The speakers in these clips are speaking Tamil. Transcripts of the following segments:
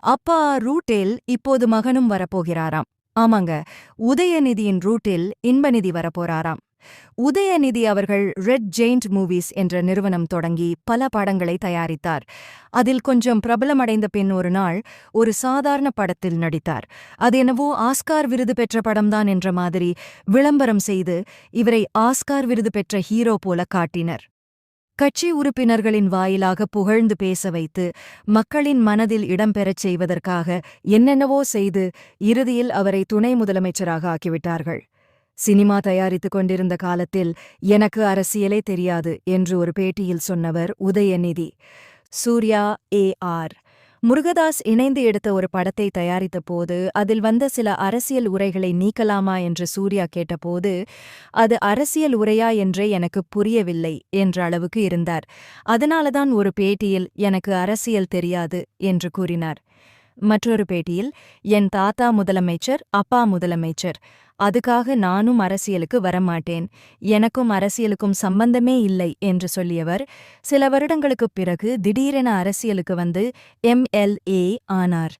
அப்பா ரூட்டில் இப்போது மகனும் வரப்போகிறாராம். ஆமாங்க உதயநிதியின் ரூட்டில் இன்பநிதி வரப்போறாராம். உதயநிதி அவர்கள் ரெட் ஜெயிண்ட் மூவிஸ் என்ற நிறுவனம் தொடங்கி பல படங்களை தயாரித்தார். அதில் கொஞ்சம் பிரபலமடைந்த பின் ஒரு நாள் ஒரு சாதாரண படத்தில் நடித்தார். அது என்னவோ ஆஸ்கார் விருது பெற்ற படம்தான் என்ற மாதிரி விளம்பரம் செய்து இவரை ஆஸ்கார் விருது பெற்ற ஹீரோ போல காட்டினர். கட்சி உறுப்பினர்களின் வாயிலாக புகழ்ந்து பேச வைத்து மக்களின் மனதில் இடம்பெறச் செய்வதற்காக என்னென்னவோ செய்து இறுதியில் அவரை துணை முதலமைச்சராக ஆக்கிவிட்டார்கள். சினிமா தயாரித்துக் கொண்டிருந்த காலத்தில் எனக்கு அரசியலே தெரியாது என்று ஒரு பேட்டியில் சொன்னவர் Udhayanidhi. Suriya A R. Murugadoss இணைந்து எடுத்த ஒரு படத்தை தயாரித்த போது அதில் வந்த சில அரசியல் உரைகளை நீக்கலாமா என்று சூர்யா கேட்டபோது அது அரசியல் உரையா என்றே எனக்கு புரியவில்லை என்ற அளவுக்கு இருந்தார். அதனாலதான் ஒரு பேட்டியில் எனக்கு அரசியல் தெரியாது என்று கூறினார். மற்றொரு பேட்டியில் என் தாத்தா முதலமைச்சர் அப்பா முதலமைச்சர். அதுக்காக நானும் அரசியலுக்கு வரமாட்டேன். எனக்கும் அரசியலுக்கும் சம்பந்தமே இல்லை என்று சொல்லியவர். சில வருடங்களுக்குப் பிறகு திடீரென அரசியலுக்கு வந்து எம்எல்ஏ ஆனார்.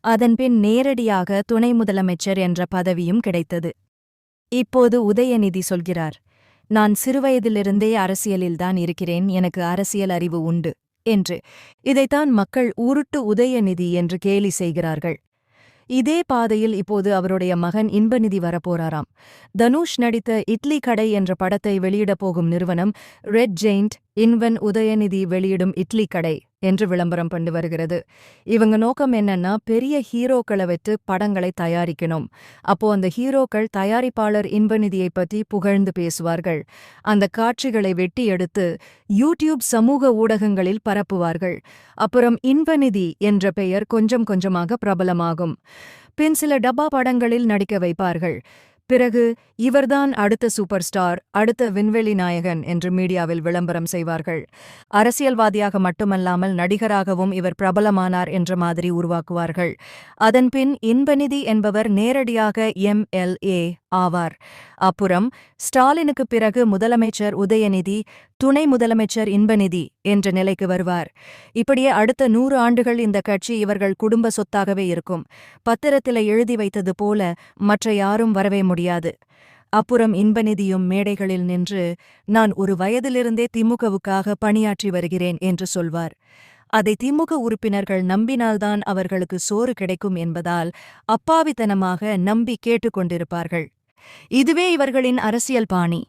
அதன்பின் நேரடியாக துணை முதலமைச்சர் என்ற பதவியும் கிடைத்தது. இப்போது உதயநிதி சொல்கிறார் நான் சிறுவயதிலிருந்தே அரசியலில்தான் இருக்கிறேன். எனக்கு அரசியல் அறிவு உண்டு. என்று. இதைத்தான் மக்கள் உருட்டு உதயநிதி என்று கேலி செய்கிறார்கள். இதே பாதையில் இப்போது அவருடைய மகன் இன்பநிதி வரப்போறாராம். தனுஷ் நடித்த இட்லி கடை என்ற படத்தை வெளியிடப் போகும் நிறுவனம் ரெட் ஜெயிண்ட் இன்வன் உதயநிதி வெளியிடும் இட்லி கடை. என்று விளம்பரம் பண்ணி வருகிறது. இவங்க நோக்கம் என்னன்னா பெரிய ஹீரோக்களை வச்சு படங்களை தயாரிக்கணும். அப்போ அந்த ஹீரோக்கள் தயாரிப்பாளர் இன்பநிதியை பற்றி புகழ்ந்து பேசுவார்கள். அந்த காட்சிகளை வெட்டி எடுத்து யூடியூப் சமூக ஊடகங்களில் பரப்புவார்கள். அப்புறம் இன்பநிதி என்ற பெயர் கொஞ்சம் கொஞ்சமாக பிரபலமாகும். பின் சில டப்பா படங்களில் நடிக்க வைப்பார்கள். பிறகு இவர்தான் அடுத்த சூப்பர் ஸ்டார் அடுத்த விண்வெளி நாயகன் என்று மீடியாவில் விளம்பரம் செய்வார்கள். அரசியல்வாதியாக மட்டுமல்லாமல் நடிகராகவும் இவர் பிரபலமானார் என்ற மாதிரி உருவாக்குவார்கள். அதன்பின் இன்பநிதி என்பவர் நேரடியாக எம்எல்ஏ ஆவார். அப்புறம் ஸ்டாலினுக்கு பிறகு முதலமைச்சர் உதயநிதி துணை முதலமைச்சர் இன்பநிதி என்ற நிலைக்கு வருவார். இப்படியே அடுத்த நூறு ஆண்டுகள் இந்த கட்சி இவர்கள் குடும்ப சொத்தாகவே இருக்கும். பத்திரத்தில எழுதி வைத்தது போல மற்ற யாரும் வரவே முடியாது. அப்புறம் இன்பநிதியும் மேடைகளில் நின்று நான் ஒரு வயதிலிருந்தே திமுகவுக்காக பணியாற்றி வருகிறேன் என்று சொல்வார். அதை திமுக உறுப்பினர்கள் நம்பினால்தான் அவர்களுக்கு சோறு கிடைக்கும் என்பதால் அப்பாவித்தனமாக நம்பி கேட்டுக்கொண்டிருப்பார்கள் இதுவே இவர்களின் அரசியல் பாணி.